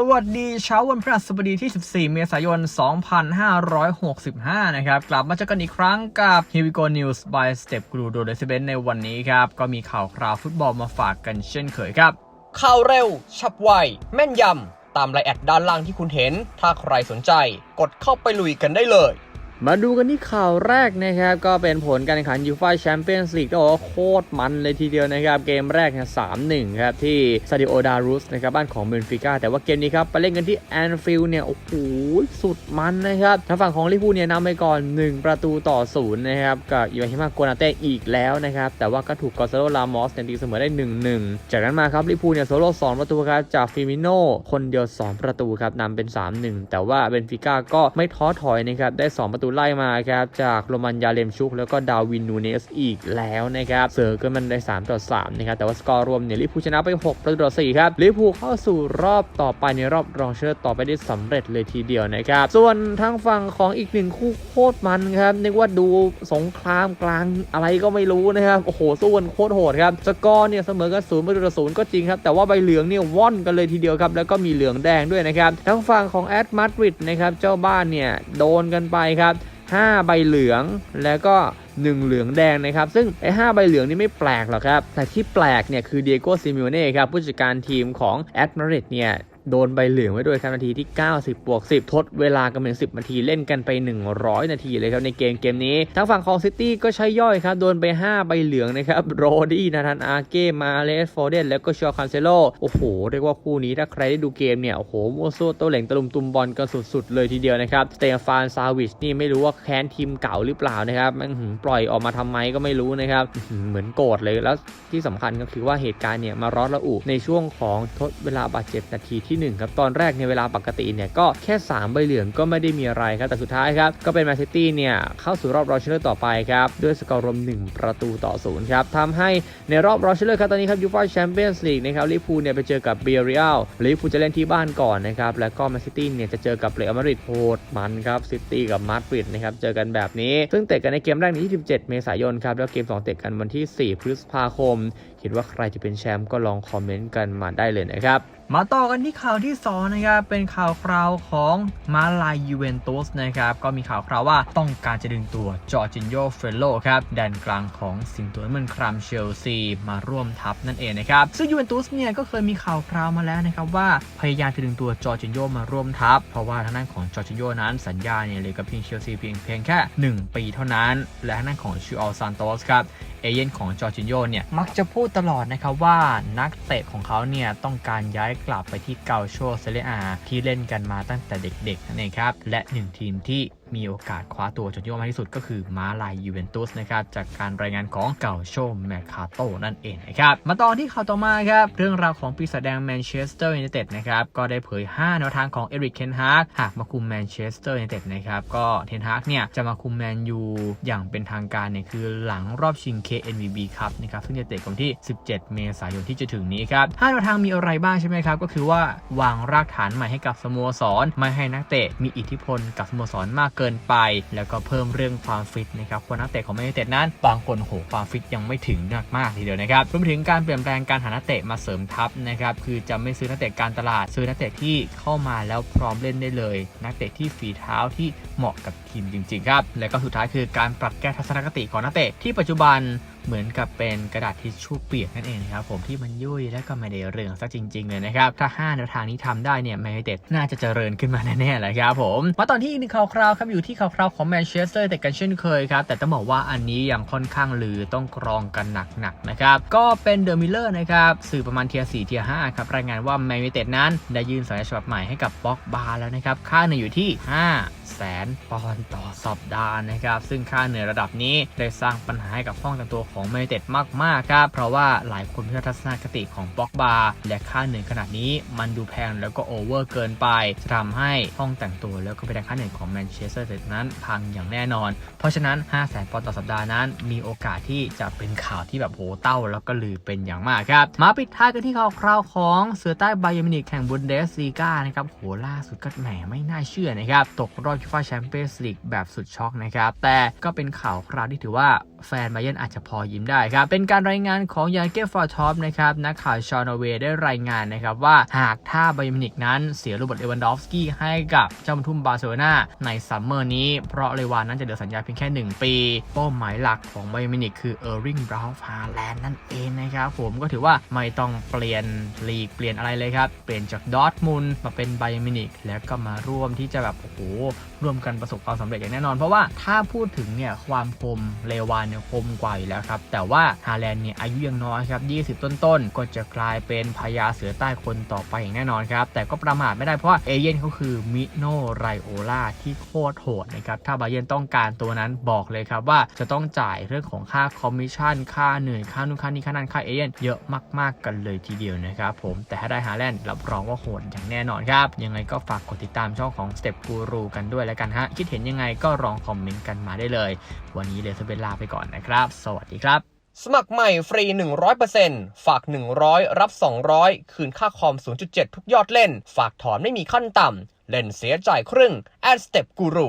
สวัสดีเช้าวันพฤหัสบดีที่ 14 เมษายน 2565 นะครับ กลับมาเจอกันอีกครั้งกับ Here we go News by Step Guru โดยเดซเบนในวันนี้ครับ ก็มีข่าวคราวฟุตบอลมาฝากกันเช่นเคยครับ ข่าวเร็ว ฉับไว แม่นยำ ตามไลน์แอดด้านล่างที่คุณเห็น ถ้าใครสนใจ กดเข้าไปลุยกันได้เลย มาดูกันที่ข่าวแรกนะครับ ก็เป็นผลการแข่งขันยูฟ่าแชมเปี้ยนส์ลีกก็บอกว่าโคตรมันเลยทีเดียวนะครับ เกมแรกเนี่ยสามหนึ่งครับ ที่ซาดิโอดารุสนะครับ บ้านของเบนฟิก้าแต่ว่าเกมนี้ครับ ไปเล่นกันที่แอนฟิลด์เนี่ย โอ้โห สุดมันนะครับ ทางฝั่งของลิเวอร์พูลเนี่ยนำไปก่อน 1 ประตูต่อศูนย์นะครับ กับยูเวนฮิมาโกนาเต้อีกแล้วนะครับ แต่ว่าก็ถูกกอซาโลลามอสเนี่ยตีเสมอได้1-1จากนั้นมาครับลิเวอร์พูลเนี่ยโซโล่2ประตูครับจากฟิมิโน่คนเดียว 2 ประตูครับนำเป็น 3-1 แต่ว่าเบนฟิก้าก็ไม่ท้อถอยนะครับได้ 2 ประตูไล่มาครับจากโรมันยาเลมชุก แล้วก็ดาวินนูเนสอีกแล้วนะครับเซอร์ก็มันได้ 3 ต่อ 3 นะครับ แต่ว่าสกอร์รวมเนี่ยลิพูชนะไป 6 ประตูต่อ 4 ครับลิพูเข้าสู่รอบต่อไปในรอบรองชนะเลิศต่อไปได้สำเร็จเลยทีเดียวนะครับ ส่วนทางฝั่งของอีกหนึ่งคู่โคตรมันครับนึกว่าดูสงครามกลางอะไรก็ไม่รู้นะครับโอ้โหสู้กันโคตรโหดครับสกอร์เนี่ยเสมอกันศูนย์ประตูต่อศูนย์ก็จริงครับแต่ว่าใบเหลืองเนี่ยว่อนกันเลยทีเดียวครับแล้วก็มีเหลืองแดงด้วยนะครับทางฝั่งของแอตมาดริดนะครับเจ้าบ้านเนี่ยโดนกันไปครับ 5 ใบเหลืองแล้วก็ 1 เหลืองแดงนะครับ ซึ่งไอ้5ใบเหลืองนี่ไม่แปลกหรอกครับ แต่ที่แปลกเนี่ยคือเดียโก้ซิมิโอเน่ครับผู้จัดการทีมของแอตมาริดเนี่ย โดนใบเหลืองไว้ด้วยครับนาทีที่ 90 บวก 10 ทดเวลากันเป็น10 นาทีเล่นกันไป 100 นาทีเลยครับในเกมเกมนี้ทางฝั่งของซิตี้ก็ใช้ย่อยครับ โดนไป 5 ใบเหลืองนะครับโรดี้นาธานอาเก้มาเลสโฟเดนแล้วก็ชอคันเซโลโอ้โห เรียกว่าคู่นี้ถ้าใครได้ดูเกมเนี่ย โอ้โหมัวซั่วโตเหล่งตะลุมตุมบอลกันสุดๆ เลยทีเดียวนะครับสเตฟานซาวิชนี่ไม่รู้ว่าแค้นทีมเก่าหรือเปล่านะครับมันปล่อยออกมาทำไมก็ไม่รู้นะครับเหมือนโกรธเลยแล้วที่สำคัญก็คือว่าเหตุการณ์เนี่ยมาร้อนระอุในช่วงของทดเวลาบาดเจ็บนาทีที่หนึ่งครับ ตอนแรกในเวลาปกติเนี่ยก็แค่ 3 ใบเหลืองก็ไม่ได้มีอะไรครับ แต่สุดท้ายครับ ก็เป็นแมนซิตี้เนี่ย เข้าสู่รอบรองชนะเลิศต่อไปครับ ด้วยสกอร์รวม 1 ประตูต่อศูนย์ครับทำให้ในรอบรองชนะเลิศครับตอนนี้ครับยูฟ่าแชมเปี้ยนส์ลีกนะครับลิเวอร์พูลเนี่ยไปเจอกับเบียริอัลลิเวอร์พูลจะเล่นที่บ้านก่อนนะครับแล้วก็แมนซิตี้เนี่ยจะเจอกับเรอัลมาดริดโหดมันครับซิตี้กับมาดริดนะครับเจอกันแบบนี้ ซึ่งเตะกันในเกมแรกในที่27 เมษายนครับแล้วเกมสองเตะกันวันที่ 4 พฤษภาคมคิดว่าใครจะเป็นแชมป์ก็ลองคอมเมนต์กันมาได้เลยนะครับ มาต่อกันที่ข่าวที่2นะครับเป็นข่าวคราวของมาลายยูเวนตุสนะครับก็มีข่าวคราวว่าต้องการจะดึงตัวจอร์จินโยเฟรโลครับแดนกลางของสิงตัวน้ำมันครามเชลซีมาร่วมทัพนั่นเองนะครับซึ่งยูเวนตุสเนี่ยก็เคยมีข่าวคราวมาแล้วนะครับว่าพยายามจะดึงตัวจอร์จินโยมาร่วมทัพเพราะว่าทางด้านของจอร์จินโยนั้นสัญญาเนี่ยเลยกับเพียงเชลซีเพียงเพียงแค่ 1 ปีเท่านั้น และทางด้านของชูออลซานโตสครับเอเย่นของจอร์จินโยเนี่ยมักจะพูดตลอดนะครับว่านักเตะของเขาเนี่ยต้องการย้ายกลับไปที่เกาโชเซเรียอาที่เล่นกันมาตั้งแต่เด็กๆนั่นเองครับและหนึ่งทีมที่ มีโอกาสคว้าตัวจอร์จินโยมากที่สุดก็คือมาลายยูเวนตุสนะครับจากการรายงานของเก่าโชแมคคาโตนั่นเองนะครับมาต่อที่ข่าวต่อมาครับเรื่องราวของปีศาจแดงแมนเชสเตอร์ยูไนเต็ดนะครับก็ได้เผย 5 แนวทางของเอริกเคนฮากหากมาคุมแมนเชสเตอร์ยูไนเต็ดนะครับก็เทนฮากเนี่ยจะมาคุมแมนยูอย่างเป็นทางการเนี่ยคือหลังรอบชิง KNVB ครับนะครับซึ่งจะเตะกันที่ 17 เมษายนที่จะถึงนี้ครับ5แนวทางมีอะไรบ้างใช่ไหมครับก็คือว่าวางรากฐานใหม่ให้กับสโมสรไม่ให้นักเตะมีอิทธิพลกับสโมสรมากเกินไป แล้วก็เพิ่มเรื่องความฟิตนะครับคนนักเตะของแมนยูเต็ดนั้นบางคนโหความฟิตยังไม่ถึงมากทีเดียวนะครับรวมถึงการเปลี่ยนแปลงการหานักเตะมาเสริมทัพนะครับคือจะไม่ซื้อนักเตะการตลาดซื้อนักเตะที่เข้ามาแล้วพร้อมเล่นได้เลย นักเตะที่ฝีเท้าที่เหมาะกับทีมจริงๆครับและก็สุดท้ายคือการปรับแก้ทัศนคติของนักเตะที่ปัจจุบัน เหมือนกับเป็นกระดาษทิชชู่เปียกนั่นเองนะครับผมที่มันยุ่ยและก็ไม่ได้เรื่องซะจริงๆเลยนะครับถ้า5แนวทางนี้ทำได้เนี่ยแมนยูเต็ดน่าจะเจริญขึ้นมาแน่ๆเลยครับผมมาตอนที่อีกหนึ่งคราวครับอยู่ที่ข่าวคราวของแมนเชสเตอร์แต่กันเช่นเคยครับแต่ต้องบอกว่าอันนี้ยังค่อนข้างลือต้องกรองกันหนักๆนะครับก็เป็นเดอะมิลเลอร์นะครับสื่อประมาณเทียร์4เทียร์5ครับรายงานว่าแมนยูเต็ดนั้นได้ยื่นสัญญาฉบับใหม่ให้กับบ็อกบาแล้วนะครับค่าเนื่อยอยู่ที่ 5 แสนปอนด์ต่อสัปดาห์นะครับ ซึ่งค่าเหนื่อยระดับนี้ได้สร้างปัญหาให้กับห้องแต่งตัวของแมนเต็ดมากๆครับเพราะว่าหลายคนพิจารณาคติของบ็อกบาและค่าเหนื่อยขนาดนี้มันดูแพงแล้วก็โอเวอร์เกินไปจะทำให้ห้องแต่งตัวแล้วก็ไปได้ค่าเหนื่อยของแมนเชสเตอร์นเต็ดนั้นพังอย่างแน่นอน เพราะฉะนั้น 5 0 0แสนปอนด์ต่อสัปดาห์นั้น มีโอกาสที่จะเป็นข่าวที่แบบโหเต้าแล้วก็ลือเป็นอย่างมากครับ มาปิดท้ายกันที่ข่าวคราวของเสือใต้ไบเยมินิกแข่งบุนเดสลีกานะครับโหล่าสุดก็แหมไม่น่าเชื่อนะครับตกรอบยูฟ่าแชมเปี้ยนส์ลีกแบบสุดช็อกนะครับ แต่ก็เป็นข่าวคราวที่ถือว่าแฟนไบเยนอาจจะพอยิ้มได้ครับ เป็นการรายงานของยาเกฟอร์ทอปนะครับ นักข่าวชาวนอร์เวย์ได้รายงานนะครับว่าหากถ้าไบเยนมินิกนั้นเสียโรเบิร์ตเลวันดอฟสกี้ให้กับเจ้าบุญทุ่มบาร์เซโลนาในซัมเมอร์นี้ เพราะเลวานนั้นจะเหลือสัญญาเพียงแค่ 1 ปี เป้าหมายหลักของไบเยนมินิกคือเออร์ริงบราวน์ฮาแลนด์นั่นเองนะครับผมก็ถือว่าไม่ต้องเปลี่ยนลีกเปลี่ยนอะไรเลยครับเปลี่ยนจากดอทมุนมาเป็นไบเยนมินิกแล้วก็มาร่วมที่จะแบบโอ้โหร่วมกันประสบความสำเร็จอย่างแน่นอน เพราะว่าถ้าพูดถึงเนี่ยความคมเลวานเนี่ยคมกว่าอยู่แล้วครับ แต่ว่าฮาแลนด์เนี่ยอายุยังน้อยครับ 20 ต้นๆ ก็จะกลายเป็นพญาเสือใต้คนต่อไปอย่างแน่นอนครับ แต่ก็ประมาทไม่ได้เพราะเอเย่นเขาคือมิโนไรโอลาที่โคตรโหดนะครับ ถ้าบาเยร์นต้องการตัวนั้นบอกเลยครับว่าจะต้องจ่ายเรื่องของค่าคอมมิชชั่น ค่าเหนื่อย ค่านู่นค่านี่ค่านั้นค่าเอเย่นเยอะมากๆกันเลยทีเดียวนะครับผม แต่ถ้าได้ฮาแลนด์รับรองว่าโหดอย่างแน่นอนครับ ยังไงก็ฝากกดติดตามช่องของ Step Guru กันด้วยแล้วกันฮะ คิดเห็นยังไงก็ลองคอมเมนต์กันมาได้เลย วันนี้เลสเบลลาไปก่อนนะครับ สวัสดีครับ สมัครใหม่ฟรี 100%ฝาก 100 รับ 200 คืนค่าคอม 0.7 ทุกยอดเล่น ฝากถอนไม่มีขั้นต่ำ เล่นเสียจ่ายครึ่ง แอดสเต็ปกูรู